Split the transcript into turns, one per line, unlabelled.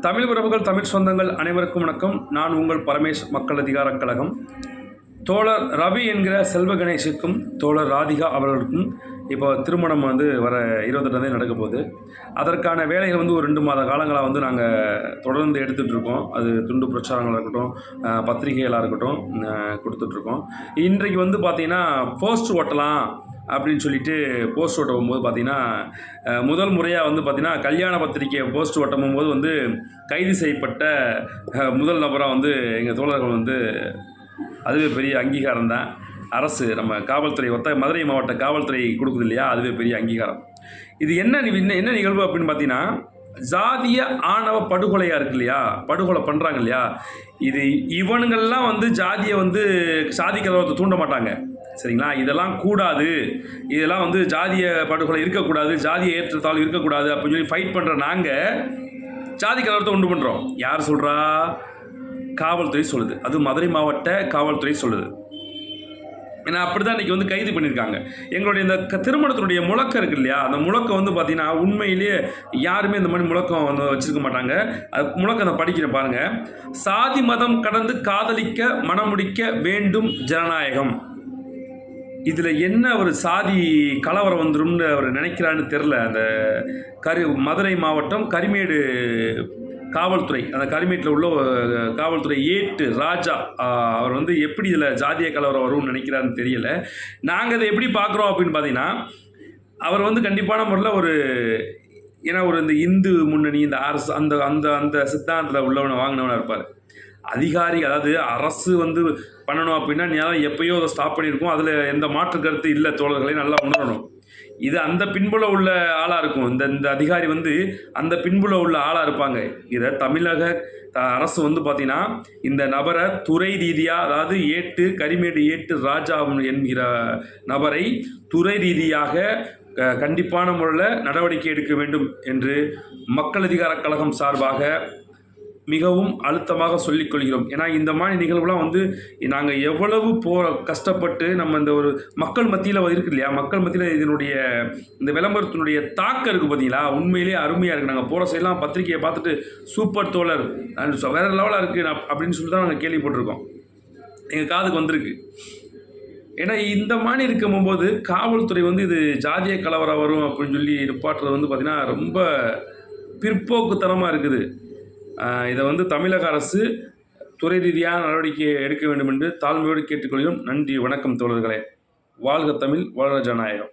தமிழ் உறவுகள் தமிழ் சொந்தங்கள் அனைவருக்கும் வணக்கம். நான் உங்கள் பரமேஷ் மக்கள் அதிகாரக் கழகம். தோழர் ரவி என்கிற செல்வ கணேஷுக்கும் தோழர் ராதிகா அவர்களுக்கும் இப்போ திருமணம் வந்து வர இருபத்தெட்டாந்தேதி நடக்க போகுது. அதற்கான வேலைகள் வந்து ஒரு ரெண்டு மாத காலங்களாக வந்து நாங்கள் தொடர்ந்து எடுத்துகிட்டு இருக்கோம். அது துண்டு பிரச்சாரங்களாக இருக்கட்டும் பத்திரிகைகளாக இருக்கட்டும் கொடுத்துட்ருக்கோம் இன்றைக்கு வந்து பார்த்திங்கன்னா போஸ்ட் ஓட்டலாம். அப்படின்னு சொல்லிட்டு போஸ்ட் ஓட்ட போது பார்த்தீங்கன்னா முதல் முறையாக வந்து பார்த்திங்கன்னா கல்யாண பத்திரிக்கை போஸ்ட் ஓட்டும் போது வந்து கைது செய்யப்பட்ட முதல் நபராக வந்து எங்கள் தோழர்கள் வந்து அதுவே பெரிய அங்கீகாரம் தான். அரசு நம்ம காவல்துறை ஒத்த மதுரை மாவட்ட காவல்துறை கொடுக்குது இல்லையா? அதுவே பெரிய அங்கீகாரம். இது என்ன என்ன என்ன நிகழ்வு அப்படின்னு பார்த்தீங்கன்னா ஜாதிய ஆணவ படுகொலையாக இருக்கு இல்லையா? படுகொலை பண்ணுறாங்க இல்லையா? இது இவனுங்கள்லாம் வந்து ஜாதியை வந்து சாதி கலவரத்தை தூண்ட மாட்டாங்க. சரிங்களா? இதெல்லாம் கூடாது. இதெல்லாம் வந்து ஜாதிய படுகொலை இருக்கக்கூடாது ஜாதிய ஏற்றத்தாழ்வு இருக்கக்கூடாது அப்படின்னு சொல்லி ஃபைட் பண்ணுற நாங்கள் ஜாதி கலவரத்தை உண்டு பண்ணுறோம் யார் சொல்கிறா காவல்துறை சொல்லுது. அது மதுரை மாவட்ட காவல்துறை சொல்லுது. ஏன்னா அப்படி தான் இன்றைக்கி வந்து கைது பண்ணியிருக்காங்க. எங்களுடைய இந்த திருமணத்தினுடைய முழக்கம் இருக்கு இல்லையா? அந்த முழக்கம் வந்து பார்த்திங்கன்னா உண்மையிலேயே யாருமே இந்த மாதிரி முழக்கம் வந்து வச்சுருக்க மாட்டாங்க. அது முழக்கம் நான் படிக்கிறேன் பாருங்கள் சாதி மதம் கடந்து காதலிக்க மணமுடிக்க வேண்டும் ஜனநாயகம். இதில் என்ன ஒரு சாதி கலவரம் வந்துரும்னு அவர் நினைக்கிறான்னு தெரில அந்த கரு மதுரை மாவட்டம் கரிமேடு காவல்துறை அந்த கரிமேட்டில் உள்ள காவல்துறை ஏட்டு ராஜா அவர் வந்து எப்படி இதில் ஜாதிய கலவரம் வரும்னு நினைக்கிறாருன்னு தெரியல. நாங்கள் அதை எப்படி பார்க்குறோம் அப்படின்னு பார்த்தீங்கன்னா அவர் வந்து கண்டிப்பான முறையில் ஒரு ஏன்னா ஒரு இந்த இந்து முன்னணி இந்த அரசு அந்த அந்த அந்த சித்தாந்தத்தில் உள்ளவனை வாங்கினவனாக இருப்பார். அதிகாரி அதாவது அரசு வந்து பண்ணணும் அப்படின்னா நீ எப்பயோ அதை ஸ்டாப் பண்ணியிருக்கோம். அதில் எந்த மாற்று கருத்து இல்லை தோழர்களை நல்லா உணரணும். இது அந்த பின்புல உள்ள ஆளாக இருக்கும். இந்த இந்த அதிகாரி வந்து அந்த பின்புல உள்ள ஆளாக இருப்பாங்க. இதை தமிழக த- அரசு வந்து பார்த்திங்கன்னா இந்த நபரை துறை ரீதியாக அதாவது ஏட்டு கரிமேடு ஏட்டு ராஜா என்கிற நபரை துறை ரீதியாக க- கண்டிப்பான முறையில் நடவடிக்கை எடுக்க வேண்டும் என்று மக்கள் அதிகாரக் கழகம் சார்பாக மிகவும் அழுத்தமாக சொல்லிக்கொள்கிறோம். ஏன்னா இந்த மாதிரி நிகழ்வுலாம் வந்து நாங்கள் எவ்வளவு போ கஷ்டப்பட்டு நம்ம இந்த ஒரு மக்கள் மத்தியில் இருக்கு இல்லையா? மக்கள் மத்தியில் இதனுடைய இந்த விளம்பரத்தினுடைய தாக்கம் இருக்குது பார்த்தீங்களா உண்மையிலேயே அருமையாக இருக்குது நாங்கள் போகிற சைடெலாம் பத்திரிக்கையை பார்த்துட்டு சூப்பர் தோழர் and வேறு லெவலாக இருக்குது அப்படின்னு சொல்லி தான் நாங்கள் கேள்விப்பட்டிருக்கோம். எங்கள் காதுக்கு வந்திருக்கு. ஏன்னா இந்த மாதிரி இருக்கும்போது காவல்துறை வந்து இது ஜாதிய கலவரம் வரும் அப்படின்னு சொல்லி நிப்பாட்டுறது வந்து பார்த்திங்கன்னா ரொம்ப பிற்போக்குத்தனமாக இருக்குது. இதை வந்து தமிழக அரசு துறை ரீதியான நடவடிக்கை எடுக்க வேண்டும் என்று தாழ்மையோடு கேட்டுக்கொள்கிறோம். நன்றி வணக்கம் தோழர்களே. வாழ்க தமிழ் வாழ்க ஜனநாயகம்.